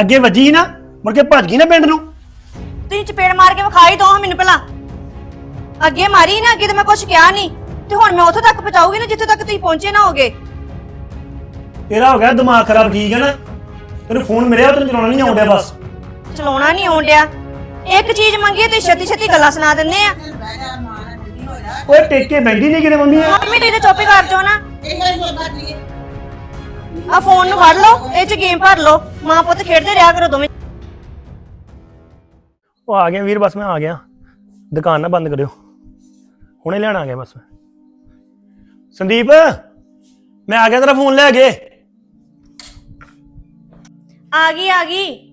ਅੱਗੇ ਵੱਜੀ ਨਾ ਮੁੜ ਕੇ ਭੱਜ ਗਈ ਨਾ ਪਿੰਡ ਨੂੰ। ਤੁਸੀਂ ਚਪੇੜ ਮਾਰ ਕੇ ਵਿਖਾਈ ਦੋ ਮੈਨੂੰ ਪਹਿਲਾਂ। ਅੱਗੇ ਮਾਰੀ ਨਾ ਅੱਗੇ ਤੇ ਮੈਂ ਕੁਝ ਕਿਹਾ ਨਹੀਂ ਤੇ ਹੁਣ ਮੈਂ ਉੱਥੋਂ ਤੱਕ ਪਹੁੰਚਾਉਗੀ ਨਾ ਜਿੱਥੇ ਤੱਕ ਤੁਸੀਂ ਪਹੁੰਚੇ ਨਾ ਹੋਗੇ। ਤੇਰਾ ਹੋ ਗਿਆ ਦਿਮਾਗ ਖਰਾਬ ਠੀਕ ਹੈ ਨਾ? ਤੈਨੂੰ ਫੋਨ ਮਿਲਿਆ ਤੈਨੂੰ ਚਲਾਉਣਾ ਨਹੀਂ ਆਉਂਦਾ ਬਸ। ਚਲਾਉਣਾ ਨਹੀਂ ਆਉਣ ਡਿਆ ਇੱਕ ਚੀਜ਼ ਮੰਗੀ ਤੇ ਛੇਤੀ ਛੇਤੀ ਗੱਲਾਂ ਸੁਣਾ ਦਿੰਦੇ ਆ। ਓਏ ਟੇਕੇ ਬੈਠੀ ਨਹੀਂ ਕਿਤੇ ਮੰਮੀ। ਆ ਮੰਮੀ ਤੁਸੀਂ ਤਾਂ ਚੁੱਪ ਹੀ ਕਰ ਜਾਓ ਨਾ। ਆ ਫੋਨ ਨੂੰ ਫੜ ਲਓ ਇਹ ਚ ਗੇਮ ਭਰ ਲਓ। ਮਾਂ ਪੁੱਤ ਖੇਡਦੇ ਰਿਹਾ ਕਰੋ ਦੋਵੇਂ। ਉਹ ਆ ਗਿਆ ਵੀਰ ਬਸ ਮੈਂ ਆ ਗਿਆ। ਦੁਕਾਨ ਨਾ ਬੰਦ ਕਰਿਓ। ਹੁਣੇ ਲੈਣ ਆ ਗਿਆ ਬਸ ਮੈਂ। ਸੰਦੀਪ ਮੈਂ ਆ ਗਿਆ ਤੇਰਾ ਫੋਨ ਲੈ ਕੇ। ਆ ਗਈ ਆ ਗਈ।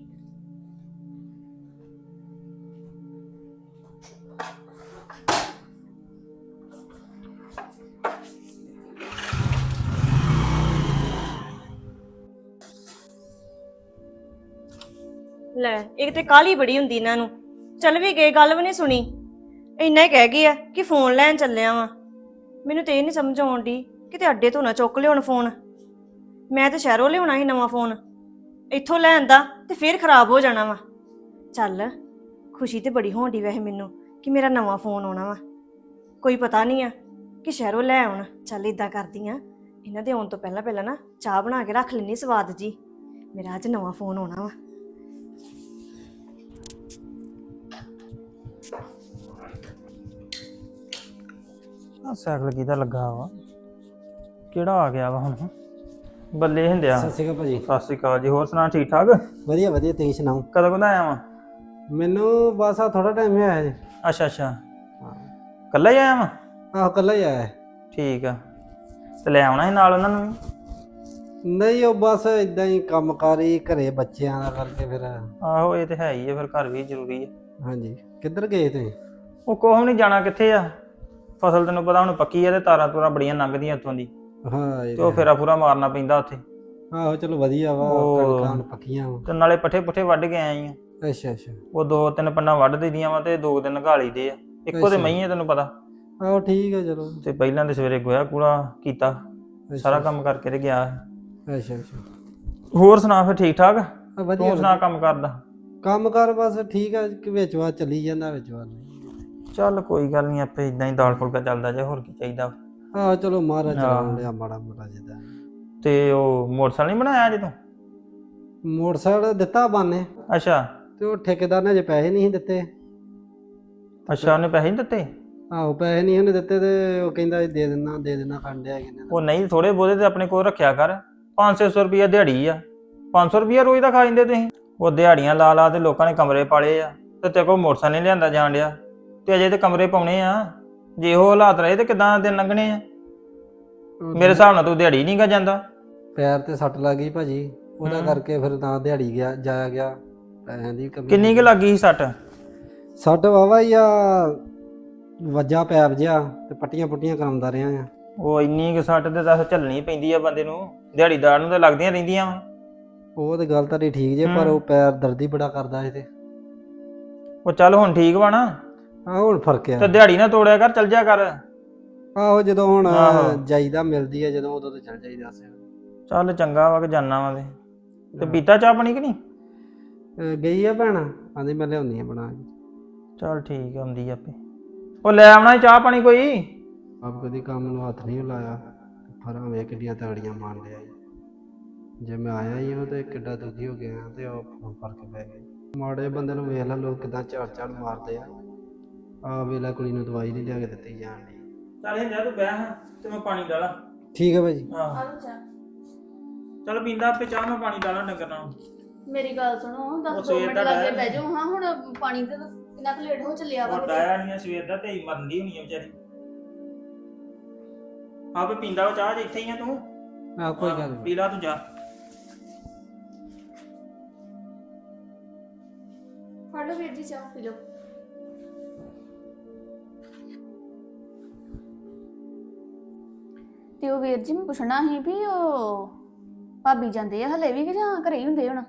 ਲੈ, ਇੱਕ ਤੇ ਕਾਲੀ ਬੜੀ ਹੁੰਦੀ ਇਹਨਾਂ ਨੂੰ। ਚੱਲ ਵੀ ਗਏ, ਗੱਲ ਵੀ ਨਹੀਂ ਸੁਣੀ। ਇੰਨਾ ਹੀ ਕਹਿ ਗਈ ਆ ਕਿ ਫੋਨ ਲੈਣ ਚੱਲਿਆ ਵਾਂ। ਮੈਨੂੰ ਤੇ ਇਹ ਨਹੀਂ ਸਮਝ ਆਉਣ ਦੀ ਕਿਤੇ ਅੱਡੇ ਤੋਂ ਨਾ ਚੁੱਕ ਲਿਆਉਣ ਫੋਨ। ਮੈਂ ਤੇ ਸ਼ਹਿਰੋਂ ਲਿਆਉਣਾ ਸੀ ਨਵਾਂ ਫੋਨ। ਇੱਥੋਂ ਲੈਣ ਦਾ ਤੇ ਫੇਰ ਖਰਾਬ ਹੋ ਜਾਣਾ ਵਾ। ਚੱਲ, ਖੁਸ਼ੀ ਤੇ ਬੜੀ ਹੋਣ ਦੀ ਵੈਸੇ ਮੈਨੂੰ ਕਿ ਮੇਰਾ ਨਵਾਂ ਫੋਨ ਆਉਣਾ ਵਾ। ਕੋਈ ਪਤਾ ਨਹੀਂ ਆ ਕਿ ਸ਼ਹਿਰੋਂ ਲੈ ਆਉਣ। ਚੱਲ ਇਦਾਂ ਕਰਦੀ ਆ। ਇਹਨਾਂ ਦੇ ਆਉਣ ਤੋਂ ਪਹਿਲਾਂ ਪਹਿਲਾਂ ਨਾ ਚਾਹ ਬਣਾ ਕੇ ਰੱਖ ਲੈਣੀ ਸਵਾਦ ਜੀ ਮੇਰਾ ਅੱਜ ਨਵਾਂ ਫੋਨ ਆਉਣਾ ਵਾ। ਆ ਸਾਈਕਲ ਕਿਹਦਾ ਲੱਗਾ ਵਾ? ਕਿਹੜਾ ਆ ਗਿਆ ਵਾ ਹੁਣ? ਬੱਲੇ ਹਿੰਦਿਆ ਸਤਿ ਸ਼੍ਰੀ ਅਕਾਲ ਭਾਜੀ। ਸਤਿ ਸ਼੍ਰੀ ਅਕਾਲ ਜੀ ਹੋਰ ਸੁਣਾ ਠੀਕ ਠਾਕ? ਵਧੀਆ ਵਧੀਆ ਤੁਸੀਂ ਸੁਣਾਓ? ਕਦੋਂ ਕਦੋਂ ਆਇਆ ਵਾ? ਮੈਨੂੰ ਬਸ ਆ ਥੋੜਾ ਟਾਈਮ ਹੋਇਆ ਜੀ। ਅੱਛਾ ਅੱਛਾ। ਹਾਂ। ਕੱਲਾ ਹੀ ਆਇਆ ਵਾ? ਆਹ ਕੱਲਾ ਹੀ ਆਇਆ। ਹੈ। ਠੀਕ ਆ। ਤੇ ਲੈ ਆਉਣਾ ਸੀ ਨਾਲ ਉਹਨਾਂ ਨੂੰ? ਨਹੀਂ ਉਹ ਬਸ ਇਦਾਂ ਹੀ ਕੰਮਕਾਰੀ ਘਰੇ ਬੱਚਿਆਂ ਦਾ ਕਰਕੇ ਫਿਰ। ਆਹੋ ਇਹ ਤੇ ਹੈ ਹੀ ਆ ਫਿਰ ਘਰ ਵੀ ਜ਼ਰੂਰੀ ਆ। ਹਾਂਜੀ। ਕਿੱਧਰ ਗਏ ਤੁਸੀਂ? ਉਹ ਕੋਹ ਨਹੀਂ ਜਾਣਾ ਕਿੱਥੇ ਆ? ਫਸਲ ਤੈਨੂੰ ਪਤਾ ਹੁਣ ਪੱਕੀ ਆ ਤੇ ਤਾਰਾਂ ਤੂਰਾਂ ਬੜੀਆਂ ਲੰਘਦੀਆਂ ਉੱਥੋਂ ਦੀ। ਹਾਂ ਇਹ ਤੇ ਉਹ ਫੇਰਾ ਪੂਰਾ ਮਾਰਨਾ ਪੈਂਦਾ ਉੱਥੇ। ਆਹੋ ਚਲੋ ਵਧੀਆ ਵਾ ਉਹ- ਕਣਕਾਂ ਪੱਕੀਆਂ ਵਾ। ਤੇ ਨਾਲੇ ਪੱਠੇ ਪੁੱਠੇ ਵੱਢ ਕੇ ਆਏ ਆ। ਅੱਛਾ ਅੱਛਾ। ਉਹ ਦੋ ਤਿੰਨ ਪੰਨਾ ਵੱਢ ਦਈਆਂ ਵਾ ਤੇ ਦੋ ਦਿਨ ਗਾਲੀ ਦੇ ਆ। ਇੱਕੋ ਤੇ ਅੱਛਾ। ਆ ਤੈਨੂੰ ਪਤਾ। ਆਹੋ ਠੀਕ ਹੈ ਚਲੋ। ਤੇ ਪਹਿਲਾਂ ਤੇ ਸਵੇਰੇ ਗੋਇਆ ਕੂੜਾ ਕੀਤਾ। ਸਾਰਾ ਕੰਮ ਕਰਕੇ ਤੇ ਗਿਆ। ਅੱਛਾ ਅੱਛਾ। ਹੋਰ ਸੁਣਾ ਫਿਰ ਠੀਕ ਠਾਕ ਆ ਵਧੀਆ ਤੂੰ ਸੁਣਾ ਕੰਮ ਕਰਦਾ। ਕੰਮ ਕਰ ਬਸ ਠੀਕ ਆ ਕਿ ਵਿੱਚ ਵਾ ਚੱਲੀ ਜਾਂਦਾ ਵਿੱਚ ਵਾ ਨਹੀਂ। ਚੱਲ ਕੋਈ ਗੱਲ ਨਹੀਂ ਆਪੇ ਇਦਾਂ ਹੀ ਦਾਲ ਫੁਲਕਾ ਚੱਲਦਾ ਜੇ ਹੋਰ ਕੀ ਚਾਹੀਦਾ? ਆਹੋ ਚਲੋ ਮਹਾਰਾਜ ਹਾਂ। ਚਲਾਉਣ ਲਿਆ ਮਾੜਾ ਮੋਟਾ ਜਿੱਦਾਂ। ਤੇ ਉਹ ਮੋਟਰਸਾਈਕਲ ਨਹੀਂ ਬਣਾਇਆ ਜੇ ਤੂੰ? ਮੋਟਰਸਾਈਕਲ ਦਿੱਤਾ ਬਾਨੇ ਅੱਛਾ। ਤੇ ਉਹ ਠੇਕੇਦਾਰ ਨੇ ਜੇ ਪੈਸੇ ਨਹੀਂ ਦਿੱਤੇ। ਅੱਛਾ ਉਹਨੇ ਪੈਸੇ ਨਹੀਂ ਦਿੱਤੇ? ਆਹੋ ਪੈਸੇ ਨਹੀਂ ਉਹਨੇ ਦਿੱਤੇ ਤੇ ਉਹ ਕਹਿੰਦਾ ਦੇ ਦੇਣਾ ਦੇ ਦੇਣਾ ਖੰਡਿਆ ਕਿਨੇ ਉਹ ਨਹੀਂ ਥੋੜੇ ਬੋਦੇ ਤੇ ਆਪਣੇ ਕੋਲ ਰੱਖਿਆ ਕਰ। 500 ਰੁਪਿਆ ਦਿਹਾੜੀ ਆ। 500 ਰੁਪਿਆ ਰੋਜ਼ ਦਾ ਖਾ ਜਾਂਦੇ ਤੁਸੀਂ। ਉਹ ਦਿਹਾੜੀਆਂ ਲਾ ਲਾ ਤੇ ਲੋਕਾਂ ਨੇ ਕਮਰੇ ਪਾਲੇ ਆ ਤੇ ਤੇ ਕੋਲ ਮੋਟਰਸਾਈਕਲ ਨਹੀਂ ਲਿਆਂਦਾ ਜਾਣ ਡਿਆ। ਤੇ ਅਜੇ ਤੇ ਕਮਰੇ ਪਾਉਣੇ ਆ। ਜੇ ਉਹ ਹਾਲਾਤ ਰਹੇ ਤੇ ਕਿਦਾਂ ਦਿਨ ਲੰਘਣੇ ਆ? ਮੇਰੇ ਹਿਸਾਬ ਨਾਲ ਤੂੰ ਦਿਹਾੜੀ ਨਹੀਂ ਗਾ ਜਾਂਦਾ। ਪੈਰ ਤੇ ਸੱਟ ਲੱਗ ਗਈ ਭਾਜੀ। ਉਹਦਾ। ਕਰਕੇ ਫਿਰ ਤਾਂ ਦਿਹਾੜੀ ਗਿਆ ਜਾਇਆ ਗਿਆ। ਪੈਸਿਆਂ ਦੀ ਕਮੀ ਕਿੰਨੀ ਕੁ ਲੱਗੀ ਸੀ ਸੱਟ? ਸੱਟ ਵਾਵਾ ਹੀ ਆ ਵੱਜਾ ਪੈਪ ਜਿਆ ਤੇ ਪੱਟੀਆਂ ਪੁੱਟੀਆਂ ਕਰਾਉਂਦਾ ਰਿਹਾ ਆ। ਉਹ ਇੰਨੀ ਕੁ ਸੱਟ ਤੇ ਤਾਂ ਝੱਲਣੀ ਪੈਂਦੀ ਆ ਬੰਦੇ ਨੂੰ। ਦਿਹਾੜੀਦਾਰ ਨੂੰ ਤਾਂ ਲੱਗਦੀਆਂ ਰਹਿੰਦੀਆਂ ਵਾ। ਉਹ ਤੇ ਗੱਲ ਤੁਹਾਡੀ ਠੀਕ ਜੇ ਪਰ। ਉਹ ਪੈਰ ਦਰਦੀ ਬੜਾ ਕਰਦਾ ਇਹ ਤੇ। ਉਹ ਚੱਲ ਹੁਣ ਠੀਕ ਵਾ ਨਾ? ਆਹ ਹੁਣ ਫ਼ਰਕ ਆ। ਤੇ ਦਿਹਾੜੀ ਨਾ ਤੋੜਿਆ ਕਰ ਚੱਲ ਜਾ ਕਰ। ਆਹੋ ਜਦੋਂ ਹੁਣ ਆਹੋ। ਜਾਈਦਾ ਮਿਲਦੀ ਆ ਜਦੋਂ ਉਦੋਂ ਤੇ ਚੱਲ ਜਾਈਦਾ ਸੀ। ਚੱਲ ਚੰਗਾ ਵਾ ਕਿ ਜਾਨਾ ਵਾ ਤੇ। ਤੇ ਪੀਤਾ ਚਾਹ ਪਾਣੀ ਕਿ ਨਹੀਂ? ਅਹ ਗਈ ਆ ਭੈਣ ਆਂਦੀ ਮੈਂ ਲਿਆਉਣੀ ਆ ਬਣਾ ਕੇ। ਚੱਲ ਠੀਕ ਆ ਆਉਂਦੀ ਆ ਆਪੇ। ਉਹ ਲੈ ਆਉਣਾ ਸੀ ਚਾਹ ਪਾਣੀ ਕੋਈ? ਆਪ ਕਦੀ ਕੰਮ ਨੂੰ ਹੱਥ ਨਹੀਂ ਲਾਇਆ। ਫਰਾਂ ਵੇ ਕਿੱਡੀਆਂ ਤਗੜੀਆਂ ਮਾਰ ਲਿਆ ਜੇ ਮੈਂ ਆਇਆ ਹੀ ਉਹ ਤੇ ਕਿੱਡਾ ਦੁਖੀ ਹੋ ਗਿਆ ਤੇ ਉਹ ਫੋਨ ਕਰਕੇ ਬਹਿ ਗਏ ਮਾੜੇ ਬੰਦੇ ਨੂੰ ਵੇਖ ਲੈ ਲੋਕ ਕਿਦਾਂ ਝਾੜ ਝਾੜ ਮਾਰਦੇ ਆ। ਆ ਵੇਲਾ ਕੁੜੀ ਨੂੰ ਦਵਾਈ ਨਹੀਂ ਲਿਆ ਕੇ ਦਿੱਤੀ ਜਾਣ ਦੀ। ਚੱਲ ਹਿੰਦਿਆ ਤੂੰ ਬਹਿ ਹਾਂ ਤੇ ਮੈਂ ਪਾਣੀ ਡਾਲਾਂ ਠੀਕ ਹੈ। ਭਾਜੀ ਆਹ ਚੱਲ ਪੀਂਦਾ ਆਪੇ ਚਾਹ ਮੈਂ ਪਾਣੀ ਡਾਲਾਂ ਡੰਗਰ ਨਾਲ। ਮੇਰੀ ਗੱਲ ਸੁਣੋ ਉਹ 10 ਸਵੇਰ ਮਿੰਟ ਦਾ ਲੱਗੇ ਡਾਇਆ ਬਹਿ ਜਾਓ। ਹਾਂ ਹੁਣ ਪਾਣੀ ਤੇ ਤਾਂ ਕਿੰਨਾ ਕੁ ਲੇਟ ਹੋ ਚੱਲਿਆ ਵਾ। ਉਹ ਡਾਇਆ ਨਹੀਂ ਆ ਸਵੇਰ ਦਾ ਤੇ ਹੀ ਮਰਨ ਦੀ ਹੋਣੀ ਆ ਵਿਚਾਰੀ। ਆਪੇ ਪੀਂਦਾ ਵਾ ਚਾਹ ਜੇ ਇੱਥੇ ਹੀ ਆ ਤੂੰ। ਆ ਕੋਈ ਗੱਲ ਨਹੀਂ ਪੀ ਲਾ ਤੂੰ ਜਾ ਲਓ ਵੀਰ ਜੀ ਚਾਹ ਪੀ ਲਓ। ਤੇ ਉਹ ਵੀਰ ਜੀ ਮੈਂ ਪੁੱਛਣਾ ਸੀ ਵੀ ਉਹ ਭਾਬੀ ਜਾਂਦੇ ਆ ਹਲੇ ਵੀ ਕਿ ਜਾਂ ਘਰੇ ਹੀ ਹੁੰਦੇ ਹੁਣ?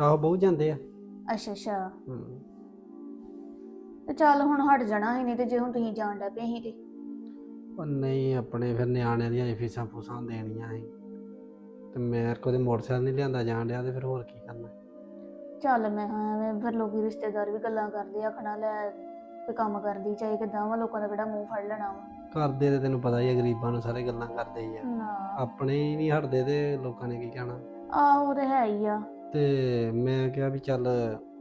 ਆਹੋ ਬਹੁਤ ਜਾਂਦੇ ਆ। ਅੱਛਾ ਅੱਛਾ। ਹਮ। ਤੇ ਚੱਲ ਹੁਣ ਹਟ ਜਾਣਾ ਸੀ ਨਹੀਂ ਤੇ ਜੇ ਹੁਣ ਤੁਸੀਂ ਜਾਣ ਲੱਗ ਪਏ ਸੀ ਤੇ। ਉਹ ਨਹੀਂ ਆਪਣੇ ਫਿਰ ਨਿਆਣਿਆਂ ਦੀਆਂ ਫੀਸਾਂ ਫੂਸਾਂ ਦੇਣੀਆਂ ਸੀ। ਤੇ ਮੇਰੇ ਕੋਲ ਤੇ ਮੋਟਰਸਾਈਕਲ ਨਹੀਂ ਲਿਆਂਦਾ ਜਾਣ ਡਿਆ ਤੇ ਫਿਰ ਹੋਰ ਕੀ ਕਰਨਾ। ਚੱਲ ਮੈਂ ਹਾਂ ਐਵੇਂ ਫਿਰ ਲੋਕੀ ਰਿਸ਼ਤੇਦਾਰ ਵੀ ਗੱਲਾਂ ਕਰਦੇ ਆ ਖਣਾ ਲੈ ਤੇ ਕੰਮ ਕਰਦੀ ਚਾਹੇ ਕਿਦਾਂ ਵਾ ਲੋਕਾਂ ਦਾ ਕਿਹੜਾ ਮੂੰਹ ਫੜ ਲੈਣਾ ਵਾ। ਕਰਦੇ ਤੇ ਤੈਨੂੰ ਪਤਾ ਹੀ ਹੈ ਗਰੀਬਾਂ ਨੂੰ ਸਾਰੇ ਗੱਲਾਂ ਕਰਦੇ ਹੀ ਆ। ਨਾ। ਆਪਣੇ ਹੀ ਨਹੀਂ ਹਟਦੇ ਤੇ ਲੋਕਾਂ ਨੇ ਕੀ ਕਹਿਣਾ? ਆਹੋ ਉਹ ਤੇ ਹੈ ਹੀ ਆ। ਤੇ ਮੈਂ ਕਿਹਾ ਵੀ ਚੱਲ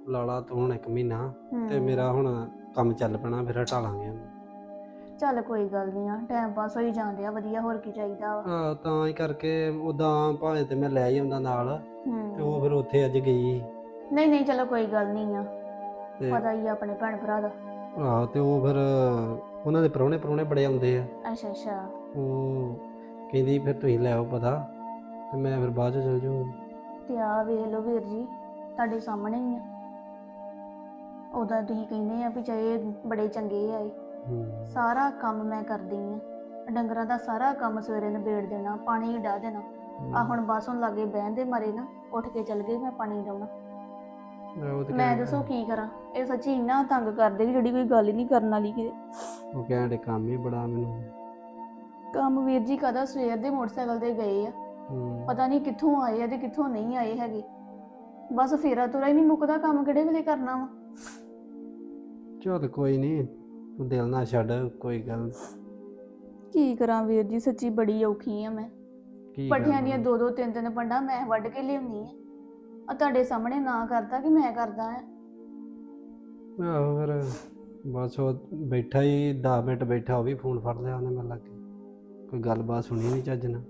ਲਾਲਾ ਤੂੰ ਹੁਣ ਇੱਕ ਮਹੀਨਾ ਹੂੰ। ਤੇ ਮੇਰਾ ਹੁਣ ਕੰਮ ਚੱਲ ਪੈਣਾ ਫਿਰ ਹਟਾ ਲਾਂਗੇ ਉਹਨੂੰ। ਚੱਲ ਕੋਈ ਗੱਲ ਨਹੀਂ ਆ ਟਾਈਮ ਪਾਸ ਹੋਈ ਜਾਂਦੇ ਆ ਵਧੀਆ ਹੋਰ ਕੀ ਚਾਹੀਦਾ ਵਾ। ਆਹ, ਤਾਂ ਹੀ ਕਰਕੇ ਉਦਾਂ ਭਾਵੇਂ ਤੇ ਮੈਂ ਲੈ ਹੀ ਆਉਂਦਾ ਨਾਲ ਤੇ ਹੂੰ ਉਹ ਫਿਰ ਉੱਥੇ ਅੱਜ ਗਈ। ਨਹੀਂ ਨਹੀਂ ਚਲੋ ਕੋਈ ਗੱਲ ਨਹੀਂ ਆ। ਤੇ ਪਤਾ ਹੀ ਆ ਆਪਣੇ ਭੈਣ ਭਰਾ ਦਾ। ਆਹੋ ਤੇ ਉਹ ਫਿਰ ਉਹਨਾਂ ਦੇ ਪ੍ਰਾਹੁਣੇ ਪ੍ਰਾਹੁਣੇ ਬੜੇ ਆਉਂਦੇ ਆ। ਅੱਛਾ ਅੱਛਾ। ਉਹ ਕਹਿੰਦੀ ਫਿਰ ਤੁਸੀਂ ਲੈ ਆਓ ਪਤਾ ਤੇ ਮੈਂ ਫਿਰ ਬਾਅਦ ਚ ਚਲ ਜਾਊਂ ਤੇ ਆ ਵੇਖ ਲਓ ਵੀਰ ਜੀ ਤੁਹਾਡੇ ਸਾਹਮਣੇ ਹੀ ਆ। ਉਹਦਾ ਤੁਸੀਂ ਕਹਿੰਦੇ ਆ ਵੀ ਚਾਹੇ ਬੜੇ ਚੰਗੇ ਆਏ ਹੂੰ। ਸਾਰਾ ਕੰਮ ਮੈਂ ਕਰਦੀ ਆ। ਡੰਗਰਾਂ ਦਾ ਸਾਰਾ ਕੰਮ ਸਵੇਰੇ ਨਿਬੇੜ ਦੇਣਾ ਪਾਣੀ ਡਾ ਦੇਣਾ। ਆ ਹੁਣ ਬਸ ਹੁਣ ਲਾਗੇ ਬਹਿਣ ਦੇ ਮਾਰੇ ਨਾ ਉੱਠ ਕੇ ਚੱਲ ਗਈ ਮੈਂ ਪਾਣੀ ਡਾਉਣਾ। ਉਹ ਤੇ ਮੈਂ ਕਹਿਣ- ਦੱਸੋ ਕੀ ਕਰਾਂ? ਇਹ ਸੱਚੀ ਇੰਨਾ ਤੰਗ ਕਰਦੇ ਕਿ ਜਿਹੜੀ ਕੋਈ ਗੱਲ ਹੀ ਨਹੀਂ ਕਰਨ ਵਾਲੀ ਕਿ ਉਹ ਕਹਿਣ ਦੇ ਕੰਮ ਹੀ ਬੜਾ ਮੈਨੂੰ। ਕੰਮ ਵੀਰ ਜੀ ਕਦਾ ਸਵੇਰ ਦੇ ਮੋਟਰਸਾਈਕਲ ਤੇ ਗਏ ਆ। ਹੂੰ। ਪਤਾ ਨਹੀਂ ਕਿੱਥੋਂ ਆਏ ਆ ਤੇ ਕਿੱਥੋਂ ਨਹੀਂ ਆਏ ਹੈਗੇ। ਬਸ ਫੇਰਾ ਤੁਰਾ ਹੀ ਨਹੀਂ ਮੁੱਕਦਾ ਕੰਮ ਕਿਹੜੇ ਵੇਲੇ ਕਰਨਾ ਵਾ। ਚੱਲ ਕੋਈ ਨਹੀਂ ਤੂੰ ਦਿਲ ਨਾ ਛੱਡ ਕੋਈ ਗੱਲ ਕੀ ਕਰਾਂ ਵੀਰ ਜੀ ਸੱਚੀ ਬੜੀ ਔਖੀ ਆ ਮੈਂ। ਕੀ ਪੱਠਿਆਂ? ਦੀਆਂ ਦੋ ਦੋ ਤਿੰਨ ਤਿੰਨ ਪੰਡਾ ਮੈਂ ਵੱਢ ਕੇ ਲਿਆਉਣੀ ਆ। ਆ ਤੁਹਾਡੇ ਸਾਹਮਣੇ ਨਾ ਕਰਦਾ ਕਿ ਮੈਂ ਕਰਦਾ ਆ ਆਹੋ ਫਿਰ ਬਸ ਉਹ ਬੈਠਾ ਹੀ 10 ਮਿੰਟ ਬੈਠਾ ਉਹ ਵੀ ਫੋਨ ਫੜ ਲਿਆ ਉਹਨੇ ਮੇਰੇ ਲੱਗੇ। ਕੋਈ ਗੱਲਬਾਤ ਸੁਣੀ ਨਹੀਂ ਚੱਜ ਨਾਲ।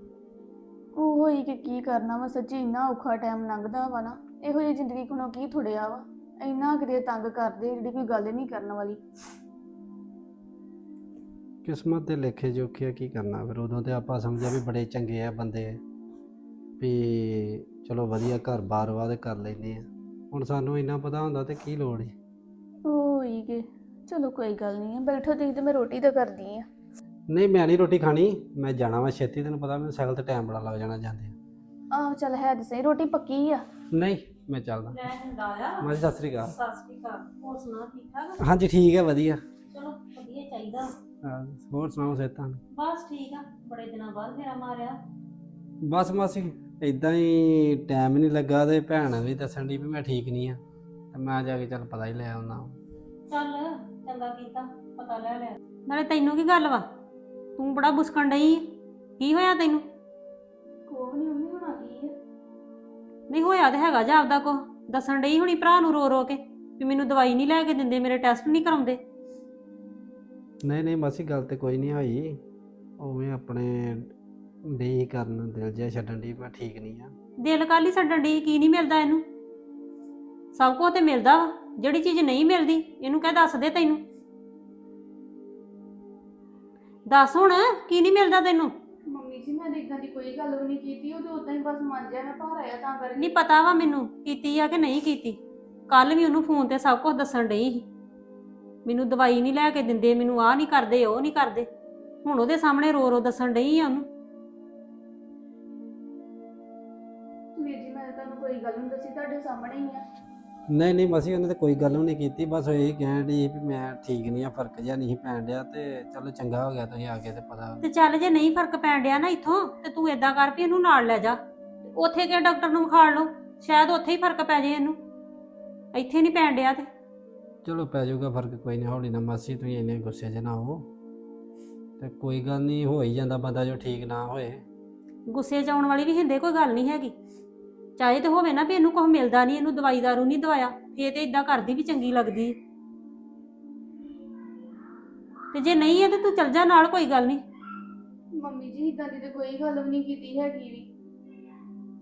ਉਹ ਹੋਈ ਕਿ ਕੀ ਕਰਨਾ ਵਾ ਸੱਚੀ ਇੰਨਾ ਔਖਾ ਟਾਈਮ ਲੰਘਦਾ ਵਾ ਨਾ। ਇਹੋ ਜਿਹੀ ਜ਼ਿੰਦਗੀ ਕੋਲੋਂ ਕੀ ਥੁੜਿਆ ਵਾ? ਇੰਨਾ ਕਿਤੇ ਤੰਗ ਕਰਦੇ ਜਿਹੜੀ ਕੋਈ ਗੱਲ ਨਹੀਂ ਕਰਨ ਵਾਲੀ। ਕਿਸਮਤ ਦੇ ਲੇਖੇ ਜੋਖੇ ਆ, ਕੀ ਕਰਨਾ ਫਿਰ? ਉਦੋਂ ਤੇ ਆਪਾਂ ਸਮਝਿਆ ਵੀ ਬੜੇ ਚੰਗੇ ਆ ਬੰਦੇ। ਵੀ ਚਲੋ ਵਧੀਆ ਘਰ-ਬਾਰ ਵਾਦ ਕਰ ਲੈਂਦੇ ਆ। ਹੁਣ ਸਾਨੂੰ ਇੰਨਾ ਪਤਾ ਹੁੰਦਾ ਤੇ ਕੀ ਲੋੜ ਏ? ਹੋਈ ਕਿ ਚਲੋ ਕੋਈ ਗੱਲ ਨਹੀਂ ਬੈਠੋ ਤੁਸੀਂ ਤੇ ਮੈਂ ਰੋਟੀ ਤਾਂ ਕਰਦੀ ਆ। ਨਹੀਂ ਮੈਂ ਨਹੀਂ ਰੋਟੀ ਖਾਣੀ ਮੈਂ ਜਾਣਾ ਵਾ ਛੇਤੀ ਤੈਨੂੰ ਪਤਾ ਮੈਨੂੰ ਸਾਈਕਲ ਤੇ ਟਾਈਮ ਬੜਾ ਲੱਗ ਜਾਣਾ ਜਾਂਦੇ ਆਹ ਚੱਲ ਹੈ ਤੇ ਸਹੀ ਰੋਟੀ ਪੱਕੀ ਆ। ਨਹੀਂ ਮੈਂ ਚੱਲਦਾ। ਲੈ ਹੁੰਦਾ ਆ। ਮਾਜੀ ਸਤਿ ਸ੍ਰੀ ਅਕਾਲ। ਸਤਿ ਸ਼੍ਰੀ ਅਕਾਲ। ਹੋਰ ਸੁਣਾ ਠੀਕ ਠਾਕ? ਹਾਂਜੀ ਠੀਕ ਹੈ ਵਧੀਆ। ਚਲੋ ਵਧੀਆ ਚਾਹੀਦਾ। ਹਾਂ, ਹੋਰ ਸੁਣਾਓ ਸੇਤਾਂ ਬਸ ਠੀਕ ਆ ਬੜੇ ਦਿਨਾਂ ਬਾਅਦ ਫੇਰਾ ਮਾਰਿਆ। ਬਸ ਮਾਸੀ ਇਦਾਂ ਹੀ ਟਾਈਮ ਨਹੀਂ ਲੱਗਾ ਤੇ ਭੈਣ ਵੀ ਦੱਸਣ ਦੀ ਵੀ ਮੈਂ ਠੀਕ ਨਹੀਂ ਆ। ਤੇ ਮੈਂ ਜਾ ਕੇ ਚੱਲ ਪਤਾ ਹੀ ਲੈ ਆਉਣਾ ਚੱਲ ਚੰਗਾ ਕੀਤਾ ਪਤਾ ਲੈ ਲਿਆ। ਨਾਲੇ ਤੈਨੂੰ ਕੀ ਗੱਲ ਵਾ? ਤੂੰ ਬੜਾ ਬੁਸਕਣ ਡਈ ਆਂ। ਕੀ ਹੋਇਆ ਤੈਨੂੰ? ਕੋਹ ਨਹੀਂ ਮੰਮੀ ਹੋਣਾ ਕੀ ਆ? ਨਹੀਂ ਹੋਇਆ ਤੇ ਹੈਗਾ ਜਾ ਆਪਦਾ ਕੋ ਦੱਸਣ ਡਈ ਹੁਣੀ ਭਰਾ ਨੂੰ ਰੋ ਰੋ ਕੇ ਵੀ ਮੈਨੂੰ ਦਵਾਈ ਨਹੀਂ ਲੈ ਕੇ ਦਿੰਦੇ ਮੇਰੇ ਟੈਸਟ ਨਹੀਂ ਕਰਾਉਂਦੇ। ਨਹੀਂ ਨਹੀਂ ਮਾਸੀ ਗੱਲ ਤੇ ਕੋਈ ਨਹੀਂ ਹੋਈ। ਉਵੇਂ ਆਪਣੇ ਦੇ ਕਰਨ ਦਿਲ ਜਿਹਾ ਛੱਡਣ ਦੀ ਮੈਂ ਠੀਕ ਨਹੀਂ ਆ। ਦਿਲ ਕਾਲੀ ਛੱਡਣ ਡਈ ਕੀ ਨਹੀਂ ਮਿਲਦਾ ਇਹਨੂੰ? ਸਭ ਕੁਝ ਤੇ ਮਿਲਦਾ ਵਾ ਜਿਹੜੀ ਚੀਜ਼ ਨਹੀਂ ਮਿਲਦੀ ਇਹਨੂੰ ਕਹਿ ਦੱਸ ਦੇ ਤੈਨੂੰ। ਦੱਸ ਹੁਣ ਕੀ ਨਹੀਂ ਮਿਲਦਾ ਤੈਨੂੰ? ਮੰਮੀ ਜੀ ਮੈਂ ਇਦਾਂ ਦੀ ਕੋਈ ਗੱਲ ਵੀ ਨਹੀਂ ਕੀਤੀ ਉਹ ਤੇ ਉਦਾਂ ਹੀ ਬਸ ਮੰਨ ਜਾ ਮੈਂ ਭਾਰ ਆਇਆ ਤਾਂ ਕਰਕੇ। ਨਹੀਂ ਪਤਾ ਵਾ ਮੈਨੂੰ ਕੀਤੀ ਆ ਕਿ ਨਹੀਂ ਕੀਤੀ। ਕੱਲ ਵੀ ਉਹਨੂੰ ਫੋਨ ਤੇ ਸਭ ਕੁਝ ਦੱਸਣ ਡਈ ਸੀ। ਮੈਨੂੰ ਦਵਾਈ ਨਹੀਂ ਲੈ ਕੇ ਦਿੰਦੇ ਮੈਨੂੰ ਆਹ ਨਹੀਂ ਕਰਦੇ ਉਹ ਨਹੀਂ ਕਰਦੇ। ਹੁਣ ਉਹਦੇ ਸਾਹਮਣੇ ਰੋ ਰੋ ਦੱਸਣ ਡਈ ਆ ਉਹਨੂੰ। ਕੋਈ ਗੱਲ ਨਹੀਂ ਦੱਸੀ ਤੁਹਾਡੇ ਸਾਹਮਣੇ ਹੀ ਆ। ਨਹੀਂ ਨਹੀਂ ਮਾਸੀ ਉਹਨੇ ਤੇ ਕੋਈ ਗੱਲ ਵੀ ਨਹੀਂ ਕੀਤੀ। ਬਸ ਉਹ ਇਹ ਕਹਿਣ ਦੀ ਵੀ ਮੈਂ ਠੀਕ ਨਹੀਂ ਆ ਫ਼ਰਕ ਜਿਹਾ ਨਹੀਂ ਪੈਣ ਡਿਆ ਤੇ ਚਲੋ ਚੰਗਾ ਹੋ ਗਿਆ ਤੁਸੀਂ ਆ ਕੇ ਤੇ ਪਤਾ ਤੇ ਚੱਲ ਜੇ ਨਹੀਂ ਫ਼ਰਕ ਪੈਣ ਡਿਆ ਨਾ ਇੱਥੋਂ ਤੇ ਤੂੰ ਏਦਾਂ ਕਰ ਵੀ ਇਹਨੂੰ ਨਾਲ ਲੈ ਜਾ। ਉੱਥੇ ਕਿ ਡਾਕਟਰ ਨੂੰ ਵਿਖਾ ਲਓ ਸ਼ਾਇਦ ਉੱਥੇ ਹੀ ਫ਼ਰਕ ਪੈ ਜੇ ਇਹਨੂੰ। ਇੱਥੇ ਨਹੀਂ ਪੈਣ ਡਿਆ ਤੇ। ਚਲੋ ਪੈ ਜਾਊਗਾ ਫ਼ਰਕ ਕੋਈ ਨਹੀਂ ਹੌਲੀ ਨਾ ਮਾਸੀ ਤੁਸੀਂ ਇੰਨੇ ਗੁੱਸੇ 'ਚ ਨਾ ਹੋ। ਤੇ ਕੋਈ ਗੱਲ ਨਹੀਂ ਹੋ ਹੀ ਜਾਂਦਾ ਬੰਦਾ ਜੋ ਠੀਕ ਨਾ ਹੋਏ। ਗੁੱਸੇ 'ਚ ਆਉਣ ਵਾਲੀ ਵੀ ਹਿੰਦੇ ਕੋਈ ਗੱਲ ਨਹੀਂ ਹੈਗੀ। ਚਾਹੇ ਤੇ ਹੋਵੇ ਨਾ ਵੀ ਇਹਨੂੰ ਕੁਝ ਮਿਲਦਾ ਨਹੀਂ ਇਹਨੂੰ ਦਵਾਈ ਦਾਰੂ ਨਹੀਂ ਦਵਾਇਆ ਫੇਰ ਤੇ ਇਦਾਂ ਕਰਦੀ ਵੀ ਚੰਗੀ ਲੱਗਦੀ। ਤੇ ਜੇ ਨਹੀਂ ਹੈ ਤੇ ਤੂੰ ਚੱਲ ਜਾ ਨਾਲ ਕੋਈ ਗੱਲ ਨਹੀਂ। ਮੰਮੀ ਜੀ ਇਦਾਂ ਦੀ ਤੇ ਕੋਈ ਗੱਲ ਵੀ ਨਹੀਂ ਕੀਤੀ ਹੈਗੀ ਵੀ।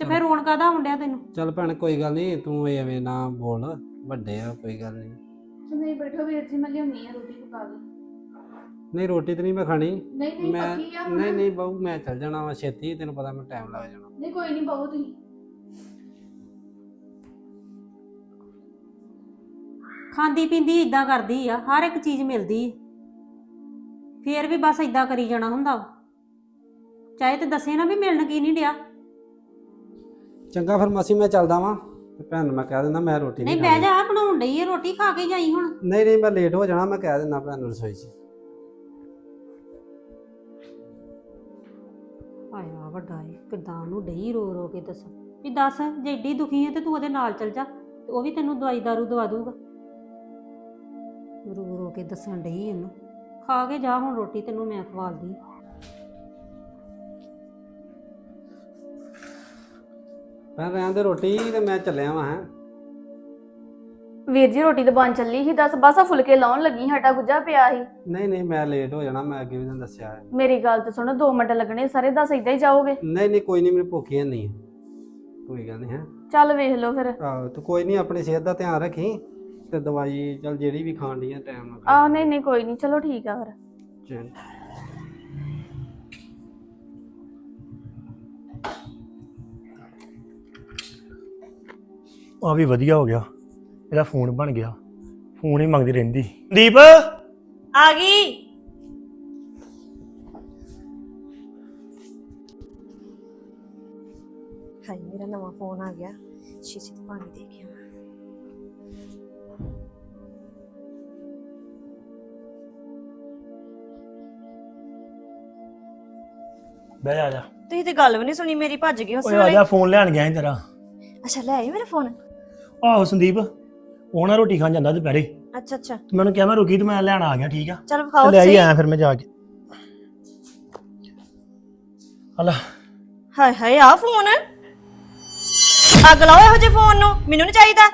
ਤੇ ਫਿਰ ਰੋਣ ਕਾਦਾ ਮੁੰਡਿਆ ਤੈਨੂੰ? ਚੱਲ ਭੈਣ ਕੋਈ ਗੱਲ ਨਹੀਂ ਤੂੰ ਐਵੇਂ ਨਾ ਬੋਲ ਵੱਡੇ ਆ ਕੋਈ ਗੱਲ ਨਹੀਂ। ਨਹੀਂ ਬੈਠੋ ਵੀਰ ਜੀ ਮੈਂ ਲਿਆਉਣੀ ਆ ਰੋਟੀ ਪਕਾ ਕੇ। ਨਹੀਂ ਰੋਟੀ ਤੇ ਨਹੀਂ ਮੈਂ ਖਾਣੀ। ਨਹੀਂ ਨਹੀਂ ਮੈਂ ਪੱਕੀ ਆ ਹੁਣ। ਨਹੀਂ ਨਹੀਂ ਬਾਊ ਮੈਂ ਚੱਲ ਜਾਣਾ ਵਾ ਛੇਤੀ ਤੈਨੂੰ ਪਤਾ ਮੈਨੂੰ ਟਾਈਮ ਲੱਗ ਜਾਣਾ। ਨਹੀਂ ਕੋਈ ਨਹੀਂ ਬਹੁਤ ਹੀ ਖਾਂਦੀ ਪੀਂਦੀ ਇਦਾਂ ਕਰਦੀ ਆ ਹਰ ਇੱਕ ਚੀਜ਼ ਮਿਲਦੀ। ਫੇਰ ਵੀ ਬਸ ਇਦਾਂ ਕਰੀ ਜਾਣਾ ਹੁੰਦਾ ਵਾ। ਚਾਹੇ ਤੇ ਦੱਸੇ ਨਾ ਵੀ ਮਿਲਣ ਕੀ ਨਹੀਂ ਡਿਆ। ਚੰਗਾ ਫਿਰ ਮਾਸੀ ਮੈਂ ਚੱਲਦਾ ਵਾਂ। ਤੇ ਭੈਣ ਨੂੰ ਮੈਂ ਕਹਿ ਦਿੰਦਾ ਮੈਂ ਰੋਟੀ ਨਹੀਂ ਨਹੀਂ ਬਹਿ ਖਾਣੀ। ਜਾ ਬਣਾਉਣ ਡਈ ਏ ਰੋਟੀ ਖਾ ਕੇ ਜਾਈ ਹੁਣ। ਨਹੀਂ ਨਹੀਂ ਮੈਂ ਲੇਟ ਹੋ ਜਾਣਾ ਮੈਂ ਕਹਿ ਦਿੰਦਾ ਭੈਣ ਨੂੰ ਰਸੋਈ 'ਚ। ਆਇਆ ਵੱਡਾ ਏ ਕਿਦਾਂ ਉਹਨੂੰ ਡਈ ਰੋ ਰੋ ਕੇ ਦੱਸ। ਵੀ ਦੱਸ ਜੇ ਏਡੀ ਦੁਖੀ ਏ ਤੇ ਤੂੰ ਉਹਦੇ ਨਾਲ ਚੱਲ ਜਾ ਤੇ ਉਹ ਵੀ ਤੈਨੂੰ ਦਵਾਈ ਦਾਰੂ ਦਵਾ ਦੂਗਾ। ਰੋ ਰੋ ਕੇ ਦੱਸਣ ਡਈ ਇਹਨੂੰ। ਖਾ ਕੇ ਜਾ ਹੁਣ ਰੋਟੀ ਤੈਨੂੰ ਮੈਂ ਖਵਾਲਦੀ। ਮੈਂ ਰਹਿਣ ਦੇ ਰੋਟੀ ਤੇ ਮੈਂ ਚੱਲਿਆ ਵਾਂ ਹੈਂ। ਵੀਰ ਜੀ ਰੋਟੀ ਤਾਂ ਬਣ ਚੱਲੀ ਸੀ ਦੱਸ ਬਸ ਆ ਫੁਲਕੇ ਲਾਉਣ ਲੱਗੀ ਸਾਡਾ ਗੁੱਜਾ ਪਿਆ ਸੀ। ਨਹੀਂ ਨਹੀਂ ਮੈਂ ਲੇਟ ਹੋ ਜਾਣਾ ਮੈਂ ਅੱਗੇ ਵੀ ਤੁਹਾਨੂੰ ਦੱਸਿਆ ਹੈ। ਮੇਰੀ ਗੱਲ ਤੇ ਸੁਣੋ 2 ਮਿੰਟ ਲੱਗਣੇ ਸਾਰੇ ਦੱਸ ਇਦਾਂ ਹੀ ਜਾਓਗੇ? ਨਹੀਂ ਨਹੀਂ ਕੋਈ ਨਹੀਂ ਮੈਨੂੰ ਭੁੱਖ ਹੀ ਨਹੀਂ। ਹੈ ਕੋਈ ਗੱਲ ਨਹੀਂ ਹੈ। ਚੱਲ ਵੇਖ ਲਓ ਫਿਰ। ਆਹੋ ਤੂੰ ਕੋਈ ਨਹੀਂ ਆਪਣੀ ਸਿਹਤ ਦਾ ਧਿਆਨ ਰੱਖੀ। ਤੇ ਦਵਾਈ ਚੱਲ ਜਿਹੜੀ ਵੀ ਖਾਣ ਦੀ ਹੈ ਟਾਈਮ ਨਾਲ ਆਹ ਨਹੀਂ ਨਹੀਂ ਕੋਈ ਨਹੀਂ ਚਲੋ ਠੀਕ ਆ ਫਿਰ। ਚਲ ਆ ਵੀ ਵਧੀਆ ਹੋ ਗਿਆ। ਇਹਦਾ ਫੋਨ ਬਣ ਗਿਆ। ਫੋਨ ਹੀ ਮੰਗਦੀ ਰਹਿੰਦੀ। ਦੀਪ! ਆ ਗਈ। ਹਾਏ ਮੇਰਾ ਨਵਾਂ ਫੋਨ ਆ ਗਿਆ। ਸ਼ੀਸ਼ੇ 'ਚ ਪਾਣੀ ਦੇ ਕੇ ਬਹਿ ਜਾ ਆ ਜਾ। ਤੁਸੀਂ ਤੇ ਗੱਲ ਵੀ ਨਹੀਂ ਸੁਣੀ ਮੇਰੀ ਭੱਜ ਗਈ ਉਸ ਓਏ ਆ ਵੇਲੇ। ਜਾ ਫੋਨ ਲੈਣ ਗਿਆ ਸੀ ਤੇਰਾ। ਅੱਛਾ ਲੈ ਆਈ ਮੇਰਾ ਫੋਨ? ਆਹੋ ਸੰਦੀਪ ਉਹ ਨਾ ਰੋਟੀ ਖਾਣ ਜਾਂਦਾ ਦੁਪਹਿਰੇ। ਤੇ ਅੱਛਾ। ਅੱਛਾ ਮੈਨੂੰ ਕਿਹਾ ਮੈਂ ਰੁਕੀ ਤੇ ਮੈਂ ਲੈਣ ਆ ਗਿਆ ਠੀਕ ਆ? ਚਲ ਵਿਖਾਓ ਲੈ ਆਈ ਤੁਸੀਂ। ਆਇਆ ਫਿਰ ਮੈਂ ਜਾ ਕੇ। ਹਲਾ। ਹਾਏ ਹਾਏ ਆ ਫੋਨ? ਅੱਗ ਲਾਓ ਇਹੋ ਜਿਹੇ ਫੋਨ ਨੂੰ ਮੈਨੂੰ ਨਹੀਂ ਚਾਹੀਦਾ।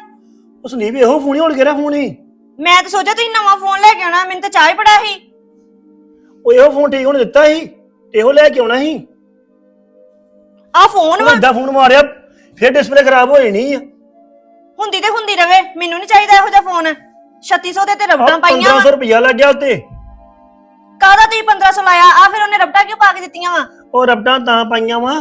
ਉਹ ਸੰਦੀਪ ਇਹੋ ਫੋਨ ਹੀ ਹੋਣ ਗਿਆ ਫੋਨ ਹੀ ਮੈਂ ਤਾਂ ਸੋਚਿਆ ਤੁਸੀਂ ਨਵਾਂ ਫੋਨ ਲੈ ਕੇ ਆਉਣਾ ਮੈਨੂੰ ਤਾਂ ਚਾਹ ਹੀ ਪੜਾ ਸੀ। ਉਹ ਇਹੋ ਫੋਨ ਠੀਕ ਹੋਣ ਦਿੱਤਾ ਸੀ? ਇਹੋ ਲੈ ਕੇ ਆਉਣਾ ਸੀ। ਆ ਫੋਨ ਵਾ? ਏਦਾਂ ਫੋਨ ਮਾਰਿਆ ਫਿਰ ਡਿਸਪਲੇ ਖਰਾਬ ਹੋ ਜਾਣੀ ਆ। ਹੁੰਦੀ ਤੇ ਹੁੰਦੀ ਰਵੇ ਮੈਨੂੰ ਨਹੀਂ ਚਾਹੀਦਾ ਇਹੋ ਜਿਹਾ ਫੋਨ। 3600 ਦੇ ਤੇ ਰਬੜਾਂ ਪਾਈਆਂ 1500 ਰੁਪਇਆ ਲੱਗ ਗਿਆ ਉੱਤੇ। ਕਾਹਦਾ ਤੁਸੀਂ 1500 ਲਾਇਆ? ਆ ਫਿਰ ਉਹਨੇ ਰਬੜਾਂ ਕਿਉਂ ਪਾ ਕੇ ਦਿੱਤੀਆਂ ਵਾ? ਉਹ ਰਬਟਾਂ ਤਾਂ ਪਾਈਆਂ ਵਾ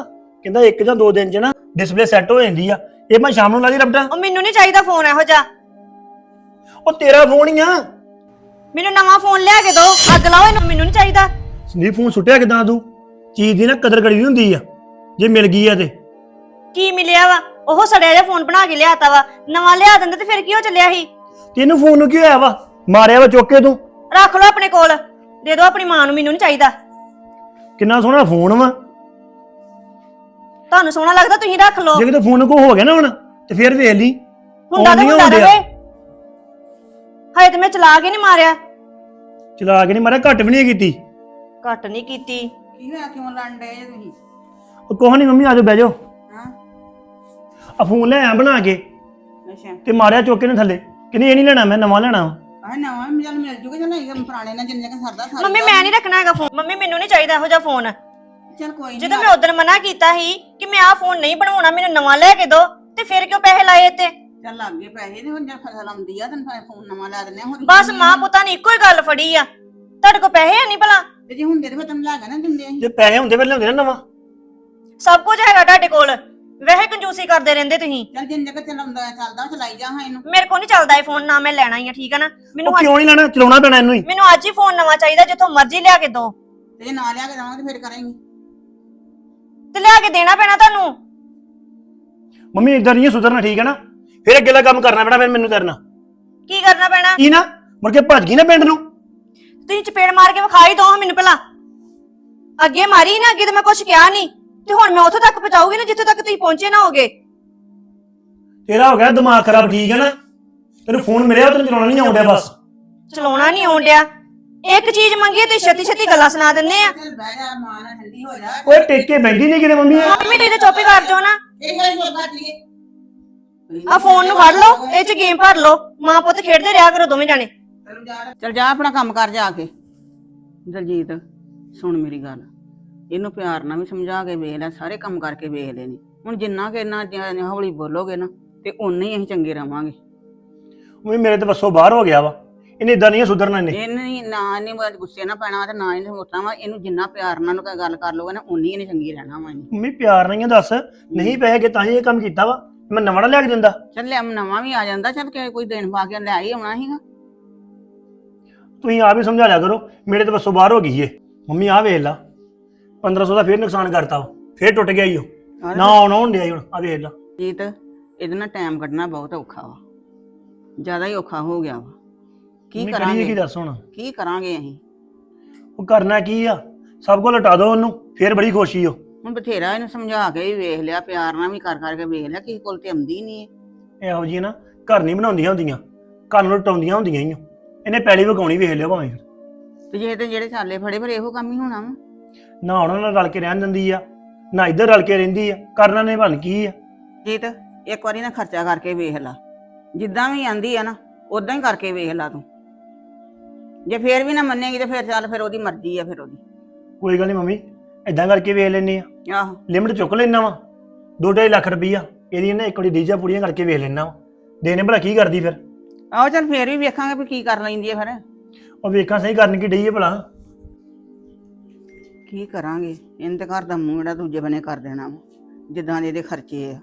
ਕਹਿੰਦਾ ਇੱਕ ਜਾਂ ਦੋ ਦਿਨ ਚ ਨਾ ਡਿਸਪਲੇ ਸੈੱਟ ਹੋ ਜਾਂਦੀ ਆ। ਇਹ ਮੈਂ ਸ਼ਾਮ ਨੂੰ ਲਾ ਦੀ ਰਬਟਾਂ ਉਹ ਮੈਨੂੰ ਨਹੀਂ ਚਾਹੀਦਾ ਫੋਨ ਇਹੋ ਜਿਹਾ। ਉਹ ਤੇਰਾ ਫੋਨ ਹੀ ਆ। ਮੈਨੂੰ ਨਵਾਂ ਫੋਨ ਲਿਆ ਕੇ ਦਿਓ। ਅੱਗ ਲਾਓ ਇਹਨੂੰ ਮੈਨੂੰ ਨਹੀਂ ਚਾਹੀਦਾ। ਸੰਦੀਪ ਫੋਨ ਸੁੱਟਿਆ ਕਿਦਾਂ ਤੂੰ? ਚੀਜ਼ ਦੀ ਨਾ ਕਦਰ ਕਰੀ ਦੀ ਹੁੰਦੀ ਆ ਜੇ ਮਿਲ ਗਈ ਆ ਤੇ। ਕੀ ਮਿਲਿਆ ਵਾ? ਉਹ ਸੜਿਆ ਜਿਹਾ ਫੋਨ ਬਣਾ ਕੇ ਲਿਆਤਾ ਵਾ। ਨਵਾਂ ਲਿਆ ਦਿੰਦੇ ਤੇ ਫਿਰ ਕੀ ਹੋ ਚੱਲਿਆ ਸੀ? ਤੈਨੂੰ ਫੋਨ ਨੂੰ ਕੀ ਹੋਇਆ ਵਾ? ਮਾਰਿਆ ਵਾ ਚੁੱਕ ਕੇ ਤੂੰ? ਰੱਖ ਲਓ ਆਪਣੇ ਕੋਲ। ਦੇ ਦਿਓ ਆਪਣੀ ਮਾਂ ਨੂੰ ਮੈਨੂੰ ਨਹੀਂ ਚਾਹੀਦਾ। ਕਿੰਨਾ ਸੋਹਣਾ ਫੋਨ ਵਾ। ਤੁਹਾਨੂੰ ਸੋਹਣਾ ਲੱਗਦਾ ਤੁਸੀਂ ਰੱਖ ਲਓ। ਜੇ ਕਿਤੇ ਫੋਨ ਕੋ ਹੋ ਗਿਆ ਨਾ ਹੁਣ ਤੇ ਫਿਰ ਵੇਖ ਲਈ। ਹੁੰਦਾ ਤਾਂ ਹੁੰਦਾ। ਰਵੇ। ਹਾਏ ਤੇ ਮੈਂ ਚਲਾ ਕੇ ਨਹੀਂ ਮਾਰਿਆ। ਚਲਾ ਕੇ ਨਹੀਂ ਮਾਰਿਆ ਘੱਟ ਵੀ ਨਹੀਂ ਕੀਤੀ। ਘੱਟ ਨਹੀਂ ਕੀਤੀ। ਕੀ ਹੋਇਆ ਕਿਉਂ ਲੜਨ ਡਏ ਜੇ ਤੁਸੀਂ? ਉਹ ਕੋਹ ਨਹੀਂ ਮੰਮੀ ਆਜੋ ਬਹਿ ਜਾਓ। ਹਾਂ? ਆ ਫੋਨ ਲੈ ਆ ਬਣਾ ਕੇ ਅੱਛਾ। ਤੇ ਮਾਰਿਆ ਚੁੱਕ ਕੇ ਨੇ ਥੱਲੇ। ਕਹਿੰਦੀ ਇਹ ਨਹੀਂ ਲੈਣਾ ਮੈਂ ਨਵਾਂ ਲੈਣਾ ਵਾ। ਆਹ ਨਵਾਂ ਵੀ ਚੱਲ ਮਿਲ ਜੂਗਾ ਜਾਂ ਨਹੀਂ ਪੁਰਾਣੇ ਨਾਲ ਜਿੰਨੇ ਕ ਸਰਦਾ ਸਾਰੀ ਮੰਮੀ ਮੈਂ ਨਹੀਂ ਰੱਖਣਾ ਹੈਗਾ ਫੋਨ। ਮੰਮੀ ਮੈਨੂੰ ਨਹੀਂ ਚਾਹੀਦਾ ਇਹੋ ਜਿਹਾ ਫੋਨ। ਚੱਲ ਕੋਈ ਨਹੀਂ ਜਦੋਂ ਮੈਂ ਉਦੋਂ ਮਨਾ ਕੀਤਾ ਸੀ ਕਿ ਮੈਂ ਆਹ ਫੋਨ ਨਹੀਂ ਬਣਵਾਉਣਾ ਮੈਨੂੰ ਨਵਾਂ ਲੈ ਕੇ ਦਿਓ ਤੇ ਫਿਰ ਕਿਉਂ ਪੈਸੇ ਲਾਏ ਇੱਥੇ? ਚੱਲ ਲੱਗ ਗਏ ਪੈਸੇ ਤੇ ਹੁਣ ਜੇ ਫਸਲ ਆਉਂਦੀ ਆ ਤੈਨੂੰ ਫੋਨ ਨਵਾਂ ਲੈ ਦਿੰਦੇ ਆ ਹੋਰ ਬਸ ਮਾਂ ਪੁੱਤਾਂ ਨੇ ਇੱਕੋ ਹੀ ਗੱਲ ਫੜੀ ਆ। ਤੁਹਾਡੇ ਕੋਲ ਪੈਸੇ ਹੈ ਨਹੀਂ ਭਲਾ? ਤੇ ਜੇ ਹੁੰਦੇ ਤੇ ਫਿਰ ਤੈਨੂੰ ਲੈ ਕੇ ਨਾ ਦਿੰਦੇ ਅਸੀਂ। ਜੇ ਪੈਸੇ ਹੁੰਦੇ ਫਿਰ ਲਿਆਉਂਦੇ ਨਾ ਨਵਾਂ। ਸਭ ਕੁਝ ਹੈਗਾ ਤੁਹਾਡੇ ਕੋਲ। ਵੈਸੇ ਕੰਜੂਸੀ ਕਰਦੇ ਰਹਿੰਦੇ ਤੁਸੀਂ। ਚੱਲ ਜਿੰਨੇ ਕ ਚਲਾਉਂਦਾ ਚੱਲਦਾ ਉਹ ਚਲਾਈ ਜਾ ਹਾਂ ਇਹਨੂੰ। ਮੇਰੇ ਕੋਲ ਨਹੀਂ ਚੱਲਦਾ ਇਹ ਫੋਨ ਨਾ ਮੈਂ ਲੈਣਾ ਹੀ ਆ ਠੀਕ ਆ ਨਾ? ਮੈਨੂੰ ਉਹ ਅੱਜ- ਕਿਉਂ ਨਹੀਂ ਲੈਣਾ? ਚਲਾਉਣਾ ਪੈਣਾ ਇਹਨੂੰ ਹੀ। ਮੈਨੂੰ ਅੱਜ ਹੀ ਫੋਨ ਨਵਾਂ ਚਾਹੀਦਾ ਜਿੱਥੋਂ ਮਰਜ਼ੀ ਲਿਆ ਕੇ ਦਿਓ ਤੇ ਜੇ ਨਾ ਲਿਆ ਕੇ ਦਵਾਂਗੇ ਤੇ ਫਿਰ ਕਰਾਂਗੇ। ਤੇ ਲਿਆ ਕੇ ਦੇਣਾ ਪੈਣਾ ਤੁਹਾਨੂੰ। ਮੰਮੀ ਇਦਾਂ ਨਹੀਂ ਸੁਧਰਨਾ ਠੀਕ ਹੈ ਨਾ? ਫਿਰ ਅੱਗੇ ਦਾ ਕੰਮ ਕਰਨਾ ਪੈਣਾ ਫਿਰ ਮੈਨੂੰ ਕਰਨਾ। ਕੀ ਕਰਨਾ ਪੈਣਾ? ਕੀ ਨਾ? ਮੁੜ ਕੇ ਭੱਜ ਗਈ ਨਾ ਪਿੰਡ ਨੂੰ। ਤੁਸੀਂ ਚਪੇੜ ਮਾਰ ਕੇ ਵਿਖਾਈ ਦੋ ਮੈਨੂੰ ਪਹਿਲਾਂ। ਅੱਗੇ ਮਾਰੀ ਨਾ ਅੱਗੇ ਤਾਂ ਮੈਂ ਕੁਝ ਕਿਹਾ ਨਹੀਂ। ਤੇ ਹੁਣ ਮੈਂ ਉੱਥੋਂ ਤੱਕ ਪਹੁੰਚਾਉਗੀ ਨਾ ਜਿੱਥੇ ਤੱਕ ਤੁਸੀਂ ਪਹੁੰਚੇ ਨਾ ਹੋਗੇ। ਤੇਰਾ ਹੋ ਗਿਆ ਦਿਮਾਗ ਖਰਾਬ ਠੀਕ ਹੈ ਨਾ? ਤੈਨੂੰ ਫੋਨ ਮਿਲਿਆ ਤੈਨੂੰ ਚਲਾਉਣਾ ਨਹੀਂ ਆਉਂਦਾ ਬਸ। ਚਲਾਉਣਾ ਨਹੀਂ ਆਉਣ ਡਿਆ ਇੱਕ ਚੀਜ਼ ਮੰਗੀ ਤੇ ਛੇਤੀ ਛੇਤੀ ਗੱਲਾਂ ਸੁਣਾ ਦਿੰਦੇ ਆ। ਚੱਲ ਬਹਿ ਜਾ ਮਾਂ ਨਾਲ ਠੰਡੀ ਹੋ ਜਾ ਓਏ ਟੇਕ ਕੇ ਬੈਠੀ ਨਹੀਂ ਕਿਤੇ ਮੰਮੀ। ਮੰਮੀ ਤਾਂ ਚੁੱਪ ਹੀ ਕਰ ਜਾਓ ਨਾ। ਇਹ ਗੱਲ ਹੋਰ ਬਾਤ ਲਈਏ ਆ ਫੋਨ ਨੂੰ ਫੜ ਲਓ ਇਹ ਚ ਗੇਮ ਭਰ ਲਓ। ਮਾਂ ਪੁੱਤ ਖੇਡਦੇ ਰਿਹਾ ਕਰੋ ਦੋਵੇਂ ਜਾਣੇ। ਚਲ ਜਾ ਆਪਣਾ ਕੰਮ ਕਰ ਜਾ ਕੇ। ਦਲਜੀਤ ਸੁਣ ਮੇਰੀ ਗੱਲ। ਇਹਨੂੰ ਪਿਆਰ ਨਾਲ ਵੀ ਸਮਝਾ ਕੇ ਵੇਖ ਲੈ ਸਾਰੇ ਕੰਮ ਕਰਕੇ ਵੇਖ ਲੈਣੀ ਹੁਣ ਜਿੰਨਾ ਕਿ ਇੰਨਾ ਜ- ਹੌਲੀ ਬੋਲੋਗੇ ਨਾ ਤੇ ਉਨੇ ਹੀ ਅਸੀਂ ਚੰਗੇ ਰਵਾਂਗੇ। ਮੰਮੀ ਮੇਰੇ ਤੇ ਬੱਸੋਂ ਬਾਹਰ ਹੋ ਗਿਆ ਵਾ। ਇਹਨੇ ਇਦਾਂ ਨਹੀਂ ਸੁਧਰਨਾ ਇਹਨੇ। ਇਹਨੇ ਨੀ- ਨਾ ਇਹਨੇ ਗੁੱਸੇ ਨਾ ਪੈਣਾ ਤੇ ਨਾ ਇਹਨੇ ਮੋਟਾ ਵਾ। ਇਹਨੂੰ ਜਿੰਨਾ ਪਿਆਰ ਨਾਲ ਕੋਈ ਗੱਲ ਕਰ ਲੋਗੇ ਨਾ ਉਨੀ ਇਹਨੇ ਚੰਗੀ ਰਹਿਣਾ ਵਾ ਇਹਨੇ। ਮੰਮੀ ਪਿਆਰ ਨਹੀਂ ਆ ਦੱਸ। ਨਹੀਂ ਪੈਸੇ ਕਿ ਤਾਂ ਹੀ ਇਹ ਕੰਮ ਕੀਤਾ ਵਾ। ਮੈਂ ਨਵਾਂ ਨਾ ਲਿਆ ਕੇ ਦਿੰਦਾ। ਚੱਲ ਲੈ ਨਵਾਂ ਵੀ ਆ ਜਾਂਦਾ। ਚੱਲ ਕਿ ਕੋਈ ਦਿਨ ਪਾ ਕੇ ਲੈ ਹੀ ਆਉਣਾ ਸੀਗਾ। ਤੁਸੀਂ ਆਪ ਹੀ ਸਮਝਾ ਲਿਆ ਕਰੋ ਮੇਰੇ ਤੇ ਬੱਸੋਂ ਬਾਹਰ ਹੋ ਗਈ ਏ। ਮੰਮੀ ਆਹ ਵੇਖ ਲਾ। 1500 ਦਾ ਫੇਰ ਨੁਕਸਾਨ ਕਰਤਾ ਵਾ। ਫੇਰ ਟੁੱਟ ਗਿਆ ਈ ਉਹ ਨਾ ਆਉਣਾ ਈ ਹੁਣ। ਆ ਵੇਖ ਲਾ। ਜੀਤ ਇਹਦੇ ਨਾਲ ਟਾਈਮ ਕੱਢਣਾ ਬਹੁਤ ਔਖਾ ਵਾ। ਜ਼ਿਆਦਾ ਹੀ ਔਖਾ ਹੋ ਗਿਆ ਵਾ। ਕੀ ਮੰਮੀ ਕਰੀਏ ਕੀ ਕਰਾਂਗੇ ਦੱਸ ਹੁਣ? ਕੀ ਕਰਾਂਗੇ ਅਸੀਂ? ਉਹ ਕਰਨਾ ਕੀ ਆ? ਸਭ ਕੋਲ ਲਟਾ ਦੋ ਉਹਨੂੰ ਫੇਰ ਬੜੀ ਖੁਸ਼ੀ ਹੋ ਹੁਣ ਬਥੇਰਾ ਇਹਨੂੰ ਸਮਝਾ ਕੇ ਵੀ ਵੇਖ ਲਿਆ ਪਿਆਰ ਨਾਲ ਵੀ ਕਰ ਕਰਕੇ ਵੇਖ ਲਿਆ ਕਿਸੇ ਕੋਲ ਤੇ ਆਉਂਦੀ ਨਹੀਂ ਇਹੋ ਜੀ ਨਾ ਘਰ ਨਹੀਂ ਬਣਾਉਂਦੀਆਂ ਹੁੰਦੀਆਂ। ਘਰ ਨੂੰ ਟਾਉਂਦੀਆਂ ਹੁੰਦੀਆਂ ਹੀ ਓ। ਇਹਨੇ ਪੈਲੀ ਵਗਾਉਣੀ ਵੇਖ ਲਿਓ ਭਾਵੇਂ। ਤੇ ਜੇ ਤੇ ਜਿਹੜੇ ਸਾਲੇ ਫੜੇ ਫਿਰ ਇਹੋ ਕੰਮ ਹੀ ਹੋਣਾ ਵਾ। ਨਾ ਉਹਨਾਂ ਨਾਲ ਰਲ ਕੇ ਰਹਿਣ ਦਿੰਦੀ ਆ ਨਾ ਇੱਧਰ ਰਲ ਕੇ ਰਹਿੰਦੀ ਆ ਕਰਨਾ ਨੇ ਬਣ ਕੀ ਆ। ਜੀਤ ਇੱਕ ਵਾਰੀ ਨਾ ਖਰਚਾ ਕਰਕੇ ਵੇਖ ਲਾ। ਜਿੱਦਾਂ ਵੀ ਆਂਦੀ ਆ ਨਾ ਉਦਾਂ ਹੀ ਕਰਕੇ ਵੇਖ ਲਾ ਤੂੰ। ਜੇ ਫੇਰ ਵੀ ਨਾ ਮੰਨੇਗੀ ਤੇ ਫਿਰ ਚੱਲ ਫਿਰ ਉਹਦੀ ਮਰਜ਼ੀ ਆ ਫਿਰ ਉਹਦੀ। ਕੋਈ ਗੱਲ ਨਹੀਂ ਮੰਮੀ ਇਦਾਂ ਕਰਕੇ ਵੇਖ ਲੈਨੇ ਆ। ਆਹੋ। ਲਿਮਟ ਚੁੱਕ ਲੈਣਾ ਵਾ। 2.5 ਲੱਖ ਰੁਪਈਆ ਇਹਦੀ ਨਾ ਇੱਕ ਵਾਰੀ ਡੀਜਾ ਪੂੜੀਆਂ ਕਰਕੇ ਵੇਖ ਲੈਣਾ ਵਾ। ਦੇਨੇ ਭਲਾ ਕੀ ਕਰਦੀ ਫਿਰ। ਆਹੋ ਚੱਲ ਫੇਰ ਵੀ ਵੇਖਾਂਗੇ ਵੀ ਕੀ ਕਰ ਲੈਂਦੀ ਆ ਫਿਰ। ਉਹ ਵੇਖਾਂ ਸਹੀ ਕਰਨ ਕੀ ਡਈ ਹੈ ਭਲਾ। ਕੀ ਕਰਾਂਗੇ? ਇਹਨੇ ਤੇ ਘਰ ਦਾ ਮੂੰਹ ਜਿਹੜਾ ਦੂਜੇ ਬੰਨੇ ਕਰ ਦੇਣਾ ਵਾ। ਜਿੱਦਾਂ ਦੇ ਇਹਦੇ ਖਰਚੇ ਆ।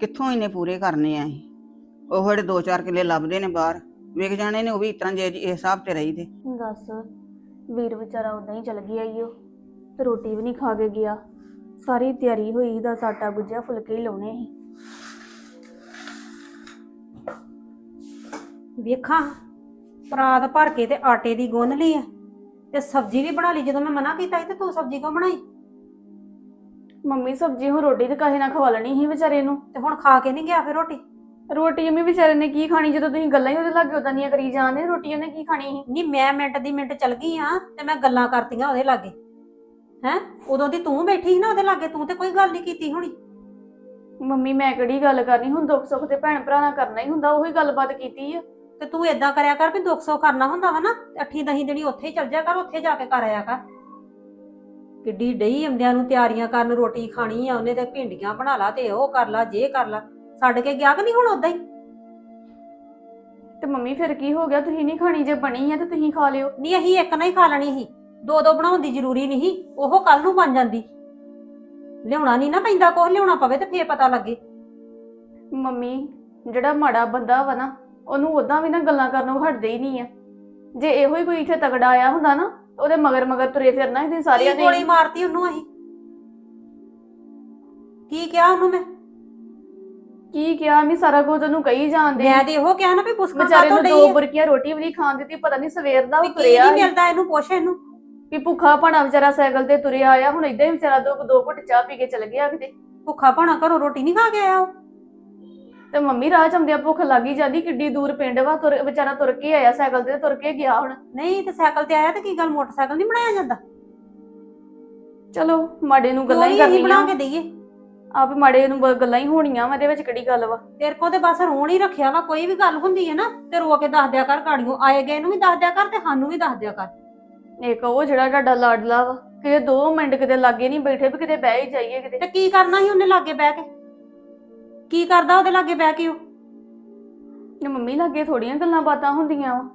ਕਿੱਥੋਂ ਇਹਨੇ ਪੂਰੇ ਕਰਨੇ ਆ ਅਸੀਂ? ਉਹ ਜਿਹੜੇ 2-4 ਕਿੱਲੇ ਲੱਭਦੇ ਨੇ ਬਾਹਰ। ਵੇਖ ਜਾਣੇ ਨੇ ਉਹ ਵੀ ਇਸ ਤਰ੍ਹਾਂ ਜੇ ਇਸ ਹਿਸਾਬ ਤੇ ਰਹੀ ਤੇ ਦੱਸ ਵੀਰ ਵਿਚਾਰਾ ਉਦਾਂ ਹੀ ਚਲ ਗਿਆ ਈ ਉਹ ਤੇ ਰੋਟੀ ਵੀ ਨਹੀਂ ਖਾ ਕੇ ਗਿਆ। ਸਾਰੀ ਤਿਆਰੀ ਹੋਈ ਦਾ ਆਟਾ ਗੁੱਜਿਆ ਫੁਲਕੇ ਹੀ ਲਾਉਣੇ ਸੀ। ਵੇਖਾਂ। ਪਰਾਤ ਭਰ ਕੇ ਤੇ ਆਟੇ ਦੀ ਗੁੰਨ ਲਈ ਆ। ਤੇ ਸਬਜ਼ੀ ਵੀ ਬਣਾ ਲਈ ਜਦੋਂ ਮੈਂ ਮਨਾ ਕੀਤਾ ਸੀ ਤੇ ਤੂੰ ਸਬਜ਼ੀ ਕਿਉਂ ਬਣਾਈ? ਮੰਮੀ ਸਬਜ਼ੀ ਹੁਣ ਰੋਟੀ ਤੇ ਕਾਹੇ ਨਾਲ ਖਵਾ ਲੈਣੀ ਸੀ ਵਿਚਾਰੇ ਨੂੰ। ਤੇ ਹੁਣ ਖਾ ਕੇ ਨਹੀਂ ਗਿਆ ਫਿਰ ਰੋਟੀ? ਰੋਟੀ ਮੰਮੀ ਵਿਚਾਰੇ ਨੇ ਕੀ ਖਾਣੀ? ਜਦੋਂ ਤੁਸੀਂ ਗੱਲਾਂ ਹੀ ਉਹਦੇ ਲਾਗੇ ਉਦਾਂ ਦੀਆਂ ਕਰੀ ਜਾਂਦੇ ਰੋਟੀ ਉਹਨੇ ਕੀ ਖਾਣੀ ਸੀ? ਨਹੀਂ ਮੈਂ ਮਿੰਟ ਦੀ ਮਿੰਟ ਚਲ ਗਈ ਆ ਤੇ ਮੈਂ ਗੱਲਾਂ ਕਰਤੀਆਂ ਉਹਦੇ ਲਾਗੇ। ਹੈ? ਉਦੋਂ ਦੀ ਤੂੰ ਬੈਠੀ ਸੀ ਨਾ ਉਹਦੇ ਲਾਗੇ ਤੂੰ ਤੇ ਕੋਈ ਗੱਲ ਨਹੀਂ ਕੀਤੀ ਹੋਣੀ। ਮੰਮੀ ਮੈਂ ਕਿਹੜੀ ਗੱਲ ਕਰਨੀ? ਹੁਣ ਦੁੱਖ ਸੁੱਖ ਤੇ ਭੈਣ ਭਰਾ ਨਾਲ ਕਰਨਾ ਹੀ ਹੁੰਦਾ ਉਹੀ ਗੱਲਬਾਤ ਕੀਤੀ ਆ। ਤੇ ਤੂੰ ਏਦਾਂ ਕਰਿਆ ਕਰ ਵੀ ਦੁੱਖ ਸੌ ਕਰਨਾ ਹੁੰਦਾ ਵਾ ਨਾ ਅੱਠੀ ਦਹੀਂ ਦੇਣੀ ਉੱਥੇ ਹੀ ਚੱਲ ਜਾ ਕਰ ਉੱਥੇ ਜਾ ਕੇ ਕਰ ਆਇਆ ਕਰ। ਕਿੱਡੀ ਡਈ ਆਉਂਦਿਆਂ ਨੂੰ ਤਿਆਰੀਆਂ ਕਰਨ ਰੋਟੀ ਖਾਣੀ ਆ ਉਹਨੇ ਤੇ ਭਿੰਡੀਆਂ ਬਣਾ ਲਾ ਤੇ ਉਹ ਕਰ ਲਾ ਜੇ ਕਰ ਲਾ ਛੱਡ ਕੇ ਗਿਆ ਕਿ ਨਹੀਂ ਹੁਣ ਉਦਾਂ ਹੀ? ਤੇ ਮੰਮੀ ਫਿਰ ਕੀ ਹੋ ਗਿਆ ਤੁਸੀਂ ਨਹੀਂ ਖਾਣੀ ਜੇ ਬਣੀ ਆ ਤੇ ਤੁਸੀਂ ਖਾ ਲਿਓ। ਨਹੀਂ ਅਸੀਂ ਇੱਕ ਨਾ ਹੀ ਖਾ ਲੈਣੀ ਸੀ। ਦੋ ਦੋ ਬਣਾਉਣ ਦੀ ਜ਼ਰੂਰੀ ਨਹੀਂ ਸੀ ਉਹ ਕੱਲ ਨੂੰ ਬਣ ਜਾਂਦੀ। ਲਿਆਉਣਾ ਨਹੀਂ ਨਾ ਪੈਂਦਾ ਕੁਛ ਲਿਆਉਣਾ ਪਵੇ ਤੇ ਫੇਰ ਪਤਾ ਲੱਗੇ। ਮੰਮੀ ਜਿਹੜਾ ਮਾੜਾ ਬੰਦਾ ਵਾ ਨਾ ਉਹਨੂੰ ਉਦਾਂ ਵੀ ਨਾ ਗੱਲਾਂ ਕਰਨੋਂ ਹਟਦੇ ਹੀ ਨਹੀਂ ਆ। ਜੇ ਇਹੋ ਹੀ ਕੋਈ ਇੱਥੇ ਤਗੜਾ ਆਇਆ ਹੁੰਦਾ ਨਾ ਉਹਦੇ ਮਗਰ ਮਗਰ ਤੁਰੇ ਫਿਰਨਾ ਤੁਸੀਂ ਸਾਰਿਆਂ ਕੀ ਗੋਲੀ ਨੇ ਮਾਰਤੀ ਉਹਨੂੰ ਅਸੀਂ? ਕੀ ਕਿਹਾ ਉਹਨੂੰ ਮੈਂ? ਕੀ ਕਿਹਾ ਮੈਂ ਸਾਰਾ ਕੁਝ ਉਹਨੂੰ ਕਹੀ ਜਾਂਦੇ ਮੈਂ ਤੇ ਇਹੋ ਕਿਹਾ ਨਾ ਵੀ ਪੁਸਕਾ ਵਿਚਾਰੇ ਨੂੰ ਡਈ ਦੋ? ਬੁਰਕੀਆਂ ਰੋਟੀ ਵੀ ਨਹੀਂ ਖਾਣ ਦਿੱਤੀ ਪਤਾ ਨਹੀਂ ਸਵੇਰ ਦਾ ਵੀ ਉਹ ਕੀ ਤੁਰਿਆ ਨਹੀਂ ਸੀ। ਮਿਲਦਾ ਇਹਨੂੰ ਪੁੱਛ ਇਹਨੂੰ। ਵੀ ਭੁੱਖਾ ਭਾਣਾ ਵਿਚਾਰਾ ਸਾਈਕਲ ਤੇ ਤੁਰਿਆ ਆਇਆ ਹੁਣ ਇਦਾਂ ਹੀ ਵਿਚਾਰਾ ਦੋ ਦੋ ਘੁੱਟ ਚਾਹ ਪੀ ਕੇ ਚਲ ਗਿਆ ਕਿਤੇ। ਭੁੱਖਾ ਭਾਣਾ ਘਰੋਂ ਰੋਟੀ ਨਹੀਂ ਖਾ ਕੇ ਆਇਆ ਉਹ? ਤੇ ਮੰਮੀ ਰਾਹ ਚ ਆਉਂਦਿਆਂ ਭੁੱਖ ਲੱਗੀ ਜਾਂਦੀ ਕਿੱਡੀ ਦੂਰ ਪਿੰਡ ਵਾ ਤੁਰ ਵਿਚਾਰਾ ਤੁਰ ਕੇ ਆਇਆ ਸਾਈਕਲ ਤੇ ਤੁਰ ਕੇ ਗਿਆ ਹੁਣ। ਨਹੀਂ ਤੇ ਸਾਈਕਲ ਤੇ ਆਇਆ ਤੇ ਕੀ ਗੱਲ ਮੋਟਰਸਾਈਕਲ ਨਹੀਂ ਬਣਾਇਆ ਜਾਂਦਾ? ਚਲੋ ਮਾੜੇ ਨੂੰ ਗੱਲਾਂ ਹੀ ਅਸੀਂ ਬਣਾ ਕਰਨੀਆਂ। ਕੇ ਦਈਏ। ਆਪ ਮਾੜੇ ਨੂੰ ਬ- ਗੱਲਾਂ ਹੀ ਹੋਣੀਆਂ ਵਾ ਇਹਦੇ ਵਿੱਚ ਕਿਹੜੀ ਗੱਲ ਵਾ? ਤੇਰੇ ਕੋ ਤੇ ਬਸ ਰੋਣ ਹੀ ਰੱਖਿਆ ਵਾ ਕੋਈ ਵੀ ਗੱਲ ਹੁੰਦੀ ਹੈ ਨਾ ਤੇ ਰੋ ਕੇ ਦੱਸ ਦਿਆ ਕਰ ਗਾੜੀਆਂ ਆਏ ਗਏ ਨੂੰ ਵੀ ਦੱਸ ਦਿਆ ਕਰ ਤੇ ਸਾਨੂੰ ਵੀ ਦੱਸ ਦਿਆ ਕਰ। ਇੱਕ ਉਹ ਜਿਹੜਾ ਤੁਹਾਡਾ ਲਾਡਲਾ ਵਾ ਕਿਤੇ 2 ਮਿੰਟ ਕਿਤੇ ਲਾਗੇ ਨਹੀਂ ਬੈਠੇ ਵੀ ਕਿਤੇ ਬਹਿ ਹੀ ਜਾਈਏ ਕਿਤੇ। ਤੇ ਕੀ ਕਰਨਾ ਸੀ ਉਹਨੇ ਲਾਗੇ ਬਹਿ ਕੇ? ਕੀ ਕਰਦਾ ਉਹਦੇ ਲਾਗੇ ਬਹਿ ਕੇ ਉਹ? ਤੇ ਮੰਮੀ ਲਾਗੇ ਥੋੜੀਆਂ ਗੱਲਾਂ ਬਾਤਾਂ ਹੁੰਦੀਆਂ ਵਾ।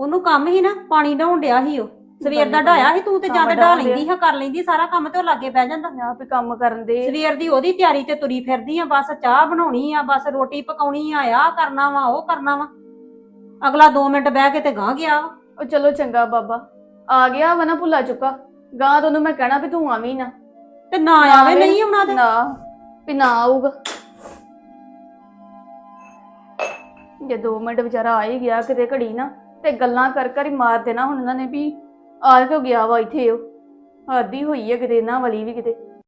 ਉਹਨੂੰ ਕੰਮ ਹੀ ਨਾ ਪਾਣੀ ਢਾਉਣ ਡਿਆ ਸੀ ਉਹ। ਸਵੇਰ ਦਾ ਢਾਇਆ ਸੀ ਤੂੰ ਤੇ ਕੰਮ ਜਾਂ ਤੇ ਢਾ ਲੈਂਦੀ ਹਾਂ ਕਰ ਲੈਂਦੀ ਸਾਰਾ ਕੰਮ ਤੇ ਉਹ ਲਾਗੇ ਬਹਿ ਜਾਂਦਾ। ਆਪ ਹੀ ਕੰਮ ਕਰਨ ਦੇ। ਸਵੇਰ ਦੀ ਉਹਦੀ ਤਿਆਰੀ ਤੇ ਤੁਰੀ ਫਿਰਦੀ ਆ ਬਸ ਚਾਹ ਬਣਾਉਣੀ ਆ ਬਸ ਰੋਟੀ ਪਕਾਉਣੀ ਆ ਆਹ ਕਰਨਾ ਵਾ ਉਹ ਕਰਨਾ ਵਾ। ਅਗਲਾ 2 ਮਿੰਟ ਬਹਿ ਕੇ ਤੇ ਗਾਂ ਗਿਆ ਵਾ। ਉਹ ਚਲੋ ਚੰਗਾ ਬਾਬਾ ਆ ਗਿਆ ਵਾ ਨਾ ਭੁੱਲਾ ਚੁੱਕਾ। ਗਾਂ ਤੈਨੂੰ ਮੈਂ ਕਹਿਣਾ ਵੀ ਤੂੰ ਆਵੀਂ ਨਾ। ਤੇ ਨਾ ਨਾ ਆਵੇ ਆਵੇ। ਨਹੀਂ ਆਉਣਾ ਤੇ। ਨਾ। ਵੀ ਨਾ ਆਊਗਾ। ਜੇ 2 ਮਿੰਟ ਵਿਚਾਰਾ ਆ ਹੀ ਗਿਆ ਕਿਤੇ ਘੜੀ ਨਾ, ਤੇ ਗੱਲਾਂ ਕਰ ਕਰ ਹੀ ਮਾਰ ਦੇਣਾ ਹੁਣ ਇਹਨਾਂ ਨੇ ਵੀ। ਆ ਕਿਉਂ ਗਿਆ ਵਾ ਇੱਥੇ ਉਹ? ਆਦੀ ਹੋਈ ਹੈ ਕਿਤੇ, ਇਹਨਾਂ ਵਾਲੀ ਵੀ ਕਿਤੇ।